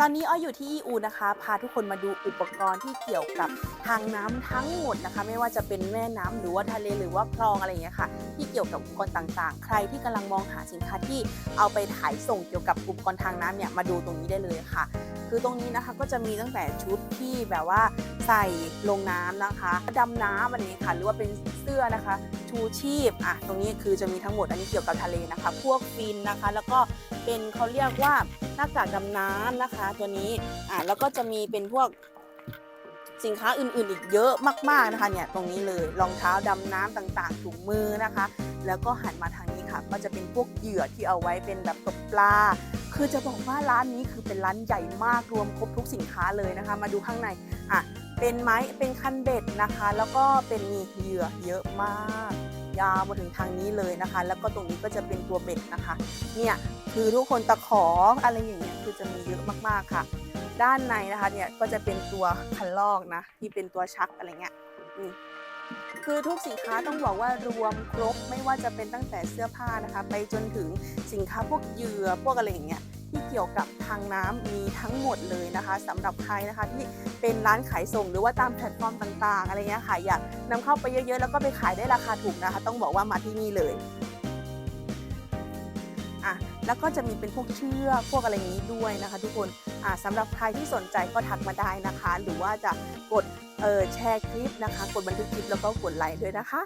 ตอนนี้อ้อยอยู่ที่อูนะคะ พาทุกคนมาดูอุปกรณ์ที่เกี่ยวกับทางน้ำทั้งหมดนะคะ ไม่ว่าจะเป็นแม่น้ำหรือว่าทะเลหรือว่าคลองอะไรอย่างเงี้ยค่ะ ที่เกี่ยวกับอุปกรณ์ต่างๆ ใครที่กำลังมองหาสินค้าที่เอาไปขายส่งเกี่ยวกับอุปกรณ์ทางน้ำเนี่ยมาดูตรงนี้ได้เลยค่ะ คือตรงนี้นะคะก็จะมีตั้งแต่ชุดที่แบบว่าใส่ลงน้ำนะคะดำน้ำอันนี้ค่ะ หรือว่าเป็นเสื้อนะคะ ชูชีพอะตรงนี้คือจะมีทั้งหมดอันนี้เกี่ยวกับทะเลนะคะ พวกฟินนะคะ แล้วก็เป็นเขาเรียกว่าหน้ากากดำน้ำนะคะ ตัวนี้อะแล้วก็จะมีเป็นพวกสินค้าอื่นๆ อีกเยอะมากๆนะคะเนี่ยตรงนี้เลยรองเท้าดำน้ำต่างๆถุงมือนะคะ แล้วก็หันมาทางนี้ค่ะ ก็จะเป็นพวกเหยื่อที่เอาไว้เป็นแบบตกปลา คือจะบอกว่าร้านนี้คือเป็นร้านใหญ่มากรวมครบทุกสินค้าเลยนะคะ มาดูข้างในอะเป็นไม้เป็นคันเบ็ดนะคะ แล้วก็เป็นมีเหยื่อเยอะมาก ยาวมาถึงทางนี้เลยนะคะ แล้วก็ตรงนี้ก็จะเป็นตัวเบ็ดนะคะเนี่ยคือทุกคนตะขออะไรอย่างเงี้ยคือจะมีเยอะมากๆค่ะ ด้านในนะคะเนี่ยก็จะเป็นตัวคันลอกนะที่เป็นตัวชักอะไรเงี้ยนี่ คือทุกสินค้าต้องบอกว่ารวมครบไม่ว่าจะเป็นตั้งแต่เสื้อผ้านะคะ ไปจนถึงสินค้าพวกเหยื่อพวกอะไรอย่างเงี้ยที่เกี่ยวกับทางน้ำมีทั้งหมดเลยนะคะสำหรับใครนะคะที่เป็นร้านขายส่งหรือว่าตามแพลตฟอร์มต่าง ๆ อะไรเงี้ยค่ะอยากนำเข้าไปเยอะๆ แล้วก็ไปขายได้ราคาถูกนะคะ ต้องบอกว่ามาที่นี่เลย แล้วก็จะมีเป็นพวกเชือกพวกอะไรนี้ด้วยนะคะ ทุกคนอะสำหรับใครที่สนใจก็ทักมาได้นะคะ หรือว่าจะกดแชร์คลิปนะคะ กดบันทึกคลิปแล้วก็กดไลค์ด้วยนะคะ